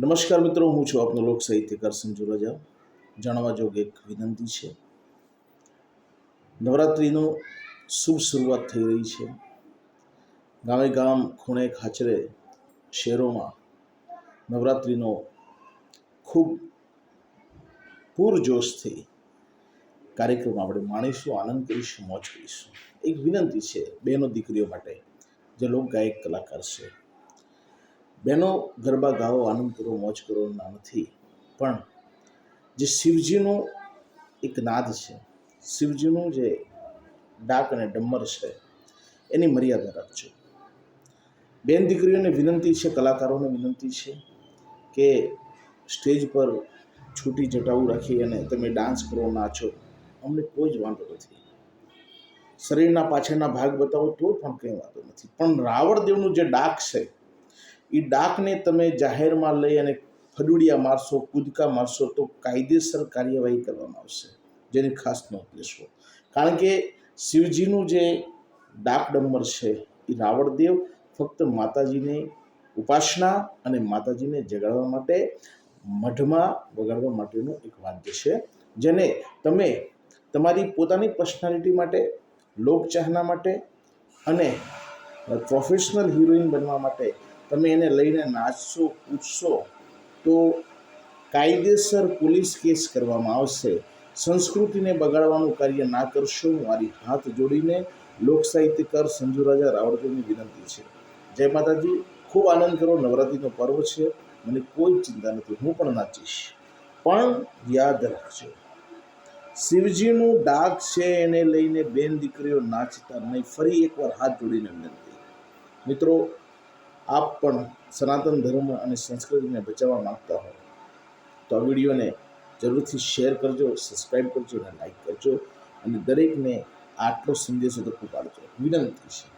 નમસ્કાર મિત્રો, હું છું આપનો લોક સાહિત્યકાર સંજુ રાજા. જાણવા જોગ એક વિનંતી છે. નવરાત્રિનો શુભ શરૂઆત થઈ રહી છે. ગામે ગામ ખૂણે ખાચરે શહેરોમાં નવરાત્રિનો ખૂબ પૂરજોશથી કાર્યક્રમ આપણે માણીશું, આનંદ કરીશું, મોજ કરીશું. એક વિનંતી છે બહેનો દીકરીઓ માટે, જે લોક ગાયક કલાકાર છે. બહેનો ગરબા ગાઓ આનંદ કરો, મોજ કરો ના નથી. પણ જે શિવજીનો એક નાદ છે, શિવજીનું જે ડાક અને ડમર છે, એની મર્યાદા રાખજો. બેન દીકરીઓને વિનંતી છે, કલાકારોને વિનંતી છે કે સ્ટેજ પર છૂટી જટાવું રાખી અને તમે ડાન્સ કરો, નાચો. અમને કોઈ જ વાંધો નથી. શરીરના પાછળના ભાગ બતાવો તો પણ કંઈ વાંધો નથી. પણ રાવણદેવનું જે ડાક છે એ ડાકને તમે જાહેરમાં લઈ અને ફડુડિયા મારશો, કૂદકા મારશો તો કાયદેસર કાર્યવાહી કરવામાં આવશે. જેની ખાસ નોંધ લેશો. કારણ કે શિવજીનું જે ડાક ડમર છે એ રાવણદેવ ફક્ત માતાજીને ઉપાસના અને માતાજીને જગાડવા માટે મઢમાં વગાડવા માટેનું એક વાદ્ય છે. જેને તમે તમારી પોતાની પર્સનાલિટી માટે, લોકચાહના માટે અને પ્રોફેશનલ હિરોઈન બનવા માટે તમે એને લઈને નાચશો, કૂદશો, તો કાયદેસર પોલીસ કેસ કરવામાં આવશે. સંસ્કૃતિને બગાડવાનું કાર્ય ના કરશો. મારી હાથ જોડીને લોક સાહિત્યકાર સંજુ રાજા રાવળજીની વિનંતી છે. જય માતાજી. ખૂબ આનંદ કરો. નવરાત્રિનો પર્વ છે. મને કોઈ ચિંતા નથી. હું પણ નાચીશ. પણ યાદ રાખજો, શિવજીનું ડાક છે એને લઈને બેન દીકરીઓ નાચતા નહીં. ફરી એકવાર હાથ જોડીને વિનંતી. મિત્રો આપ પણ સનાતન ધર્મ અને સંસ્કૃતિને બચાવવા માગતા હો. તો આ વિડીયોને જરૂરથી શેર કરજો સબસ્ક્રાઈબ કરજો અને લાઈક કરજો અને દરેકને આટલો સંદેશો તો પહોંચાડજો. વિનંતી છે.